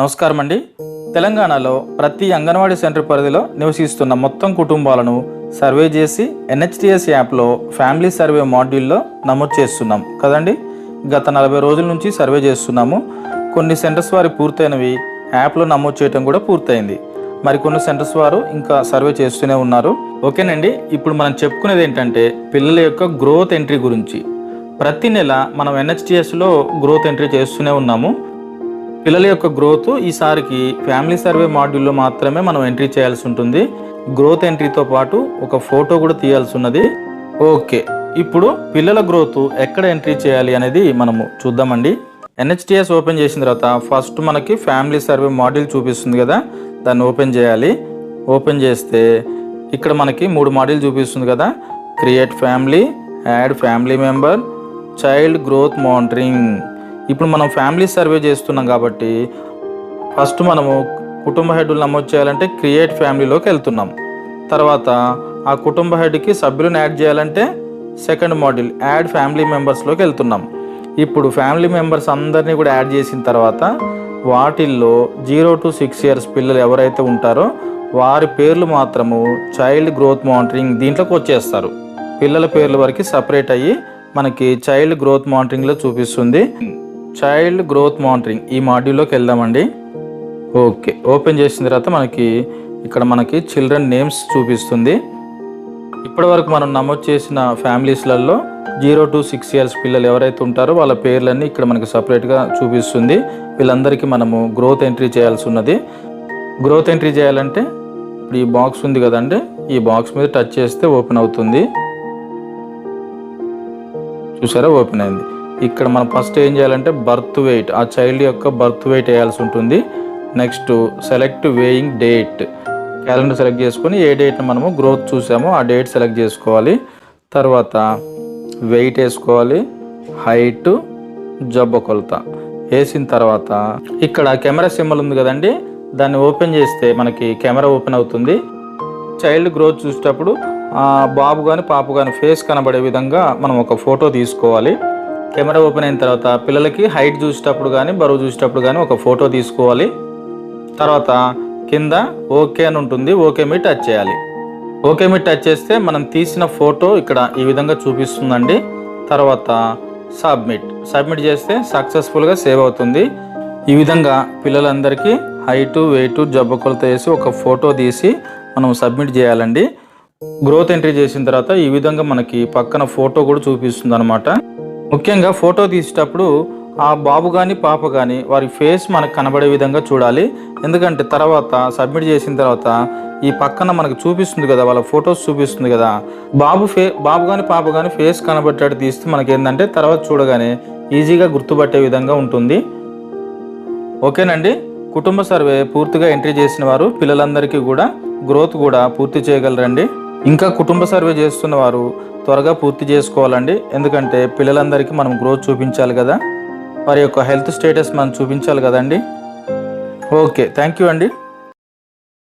నమస్కారం అండి తెలంగాణలో ప్రతి అంగన్వాడీ సెంటర్ పరిధిలో నివసిస్తున్న మొత్తం కుటుంబాలను సర్వే చేసి ఎన్హెచ్టిఎస్ యాప్లో ఫ్యామిలీ సర్వే మాడ్యూల్లో నమోదు చేస్తున్నాం. కదండి? గత నలభై రోజుల నుంచి సర్వే చేస్తున్నాము. కొన్ని సెంటర్స్ వారి పూర్తయినవి యాప్లో నమోదు చేయటం కూడా పూర్తయింది. మరికొన్ని సెంటర్స్ వారు ఇంకా సర్వే చేస్తూనే ఉన్నారు. ఓకేనండి. ఇప్పుడు మనం చెప్పుకునేది ఏంటంటే పిల్లల యొక్క గ్రోత్ ఎంట్రీ గురించి. ప్రతి నెల మనం ఎన్హెచ్టిఎస్లో గ్రోత్ ఎంట్రీ చేస్తూనే ఉన్నాము. పిల్లల యొక్క గ్రోత్ ఈసారికి ఫ్యామిలీ సర్వే మాడ్యూల్లో మాత్రమే మనం ఎంట్రీ చేయాల్సి ఉంటుంది. గ్రోత్ ఎంట్రీతో పాటు ఒక ఫోటో కూడా తీయాల్సి ఉన్నది. ఓకే ఇప్పుడు పిల్లల గ్రోత్ ఎక్కడ ఎంట్రీ చేయాలి అనేది మనము చూద్దామండి. ఎన్హెచ్టిఎస్ ఓపెన్ చేసిన తర్వాత ఫస్ట్ మనకి ఫ్యామిలీ సర్వే మాడ్యూల్ చూపిస్తుంది కదా దాన్ని ఓపెన్ చేయాలి. ఓపెన్ చేస్తే ఇక్కడ మనకి మూడు మాడ్యూల్ చూపిస్తుంది కదా create family add family member child growth monitoring. ఇప్పుడు మనం ఫ్యామిలీ సర్వే చేస్తున్నాం కాబట్టి ఫస్ట్ మనము కుటుంబ హెడ్లు నమోదు చేయాలంటే క్రియేట్ ఫ్యామిలీలోకి వెళ్తున్నాం. తర్వాత ఆ కుటుంబ హెడ్కి సభ్యులను యాడ్ చేయాలంటే సెకండ్ మాడ్యూల్ యాడ్ ఫ్యామిలీ మెంబర్స్లోకి వెళ్తున్నాం. ఇప్పుడు ఫ్యామిలీ మెంబర్స్ అందరినీ కూడా యాడ్ చేసిన తర్వాత వాటిల్లో జీరో టు సిక్స్ ఇయర్స్ పిల్లలు ఎవరైతే ఉంటారో వారి పేర్లు మాత్రము చైల్డ్ గ్రోత్ మానిటరింగ్ దీంట్లోకి వచ్చేస్తారు. పిల్లల పేర్ల వరకు సపరేట్ అయ్యి మనకి చైల్డ్ గ్రోత్ మానిటరింగ్లో చూపిస్తుంది. చైల్డ్ గ్రోత్ మానిటరింగ్ ఈ మాడ్యూల్లోకి వెళ్దామండి. ఓకే ఓపెన్ చేసిన తర్వాత మనకి ఇక్కడ మనకి చిల్డ్రన్ నేమ్స్ చూపిస్తుంది. ఇప్పటి వరకు మనం నమోదు చేసిన ఫ్యామిలీస్లలో జీరో టు సిక్స్ ఇయర్స్ పిల్లలు ఎవరైతే ఉంటారో వాళ్ళ పేర్లన్నీ ఇక్కడ మనకి సపరేట్గా చూపిస్తుంది. వీళ్ళందరికీ మనము గ్రోత్ ఎంట్రీ చేయాల్సి ఉన్నది గ్రోత్ ఎంట్రీ చేయాలంటే ఇప్పుడు ఈ బాక్స్ ఉంది కదండి. ఈ బాక్స్ మీద టచ్ చేస్తే ఓపెన్ అవుతుంది. చూసారా? ఓపెన్ అయింది. ఇక్కడ మనం ఫస్ట్ ఏం చేయాలంటే బర్త్ వెయిట్ ఆ చైల్డ్ యొక్క బర్త్ వెయిట్ వేయాల్సి ఉంటుంది. Next select weighing date calendar select చేసుకొని ఏ డేట్ని మనము గ్రోత్ చూసామో ఆ డేట్ సెలెక్ట్ చేసుకోవాలి. తర్వాత వెయిట్ వేసుకోవాలి. హైట్ జబ్బ కొలత. వేసిన తర్వాత ఇక్కడ కెమెరా సింబల్ ఉంది కదండి దాన్ని ఓపెన్ చేస్తే మనకి కెమెరా ఓపెన్ అవుతుంది. చైల్డ్ గ్రోత్ చూసేటప్పుడు బాబు కానీ పాప కానీ ఫేస్ కనబడే విధంగా మనం ఒక ఫోటో తీసుకోవాలి. కెమెరా ఓపెన్ అయిన తర్వాత పిల్లలకి హైట్ చూసేటప్పుడు కానీ బరువు చూసేటప్పుడు కానీ ఒక ఫోటో తీసుకోవాలి. తర్వాత కింద ఓకే అని ఉంటుంది ఓకే మీ టచ్ చేయాలి. ఓకే మీ టచ్ చేస్తే మనం తీసిన ఫోటో ఇక్కడ ఈ విధంగా చూపిస్తుందండి. తర్వాత సబ్మిట్. సబ్మిట్ చేస్తే సక్సెస్ఫుల్గా సేవ్ అవుతుంది. ఈ విధంగా పిల్లలందరికీ హైటు వెయిట్ జబ్బు కొలత వేసి ఒక ఫోటో తీసి మనం సబ్మిట్ చేయాలండి. గ్రోత్ ఎంట్రీ చేసిన తర్వాత ఈ విధంగా మనకి పక్కన ఫోటో కూడా చూపిస్తుంది అనమాట ముఖ్యంగా ఫోటో తీసేటప్పుడు ఆ బాబు కానీ పాప కానీ వారి ఫేస్ మనకు కనబడే విధంగా చూడాలి. ఎందుకంటే తర్వాత సబ్మిట్ చేసిన తర్వాత ఈ పక్కన మనకు చూపిస్తుంది కదా వాళ్ళ ఫొటోస్ చూపిస్తుంది కదా. బాబు ఫే బాబు కానీ పాప కానీ ఫేస్ కనబట్టేట్టు తీస్తే మనకి ఏంటంటే తర్వాత చూడగానే ఈజీగా గుర్తుపట్టే విధంగా ఉంటుంది. ఓకేనండి? కుటుంబ సర్వే పూర్తిగా ఎంట్రీ చేసిన వారు పిల్లలందరికీ కూడా గ్రోత్ కూడా పూర్తి చేయగలరండి. ఇంకా కుటుంబ సర్వే చేస్తున్న వారు త్వరగా పూర్తి చేసుకోవాలండి. ఎందుకంటే పిల్లలందరికీ మనం గ్రోత్ చూపించాలి కదా. వారి యొక్క హెల్త్ స్టేటస్ మనం చూపించాలి కదండి. ఓకే థ్యాంక్ యూ అండి.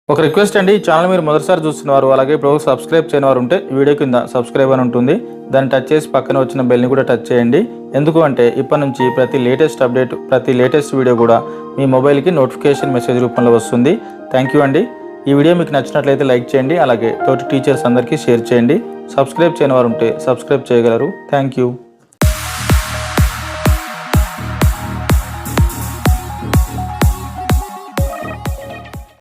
ఒక రిక్వెస్ట్ అండి ఈ ఛానల్ మీరు మొదటిసారి చూస్తున్నారు అలాగే ఇప్పుడు సబ్స్క్రైబ్ చేయని వారు ఉంటే వీడియో కింద సబ్స్క్రైబ్ అని ఉంటుంది. దాన్ని టచ్ చేసి పక్కన వచ్చిన బెల్ని కూడా టచ్ చేయండి. ఎందుకు అంటే ఇప్పటి నుంచి ప్రతి లేటెస్ట్ అప్డేట్ ప్రతి లేటెస్ట్ వీడియో కూడా మీ మొబైల్కి నోటిఫికేషన్ మెసేజ్ రూపంలో వస్తుంది. థ్యాంక్ యూ అండి. ఈ వీడియో మీకు నచ్చినట్లయితే లైక్ చేయండి అలాగే తోటి టీచర్స్ అందరికీ షేర్ చేయండి. సబ్స్క్రైబ్ చేయని వారు ఉంటే సబ్స్క్రైబ్ చేయగలరు. Thank you